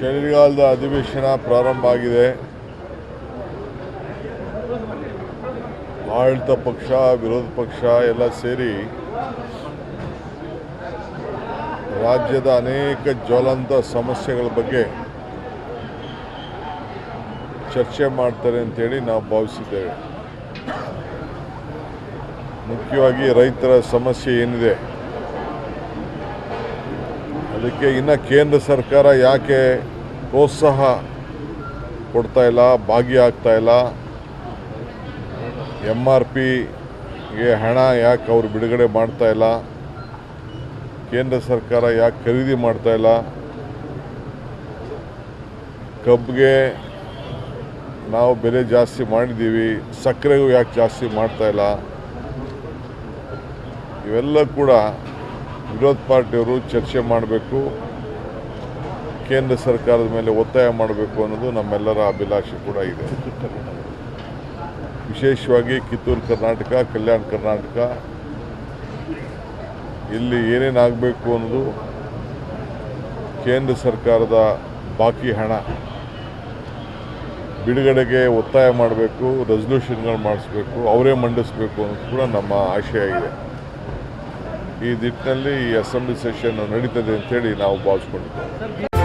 ಚಳಿಗಾಲದ ಅಧಿವೇಶನ ಪ್ರಾರಂಭ ಆಗಿದೆ. ಆಡಳಿತ ಪಕ್ಷ, ವಿರೋಧ ಪಕ್ಷ ಎಲ್ಲ ಸೇರಿ ರಾಜ್ಯದ ಅನೇಕ ಜ್ವಲಂತ ಸಮಸ್ಯೆಗಳ ಬಗ್ಗೆ ಚರ್ಚೆ ಮಾಡ್ತಾರೆ ಅಂತೇಳಿ ನಾವು ಭಾವಿಸಿದ್ದೇವೆ. ಮುಖ್ಯವಾಗಿ ರೈತರ ಸಮಸ್ಯೆ ಏನಿದೆ? ಅದಕ್ಕೆ ಇನ್ನು ಕೇಂದ್ರ ಸರ್ಕಾರ ಯಾಕೆ ಪ್ರೋತ್ಸಾಹ ಕೊಡ್ತಾ ಇಲ್ಲ, ಭಾಗಿಯಾಗ್ತಾ ಇಲ್ಲ? ಎಂ ಆರ್ ಪಿಗೆ ಹಣ ಯಾಕೆ ಅವರು ಬಿಡುಗಡೆ ಮಾಡ್ತಾ ಇಲ್ಲ? ಕೇಂದ್ರ ಸರ್ಕಾರ ಯಾಕೆ ಖರೀದಿ ಮಾಡ್ತಾ ಇಲ್ಲ? ಕಬ್ಬಿಗೆ ನಾವು ಬೆಲೆ ಜಾಸ್ತಿ ಮಾಡಿದ್ದೀವಿ, ಸಕ್ಕರೆಗೂ ಯಾಕೆ ಜಾಸ್ತಿ ಮಾಡ್ತಾ ಇಲ್ಲ? ಇವೆಲ್ಲ ಕೂಡ ವಿರೋಧ ಪಾರ್ಟಿಯವರು ಚರ್ಚೆ ಮಾಡಬೇಕು, ಕೇಂದ್ರ ಸರ್ಕಾರದ ಮೇಲೆ ಒತ್ತಾಯ ಮಾಡಬೇಕು ಅನ್ನೋದು ನಮ್ಮೆಲ್ಲರ ಅಭಿಲಾಷೆ ಕೂಡ ಇದೆ. ವಿಶೇಷವಾಗಿ ಕಿತ್ತೂರು ಕರ್ನಾಟಕ, ಕಲ್ಯಾಣ ಕರ್ನಾಟಕ, ಇಲ್ಲಿ ಏನೇನಾಗಬೇಕು ಅನ್ನೋದು ಕೇಂದ್ರ ಸರ್ಕಾರದ ಬಾಕಿ ಹಣ. ಬಿಡುಗಡೆಗೆ ಒತ್ತಾಯ ಮಾಡಬೇಕು ರೆಸಲ್ಯೂಷನ್ಗಳು ಮಾಡಿಸ್ಬೇಕು, ಅವರೇ ಮಂಡಿಸಬೇಕು ಅನ್ನೋದು ಕೂಡ ನಮ್ಮ ಆಶಯ ಇದೆ. ಈ ನಿಟ್ಟಿನಲ್ಲಿ ಈ ಅಸೆಂಬ್ಲಿ ಸೆಷನ್ ನಡೀತದೆ ಅಂತೇಳಿ ನಾವು ಭಾವಿಸ್ಕೊಂಡಿದ್ದೇವೆ.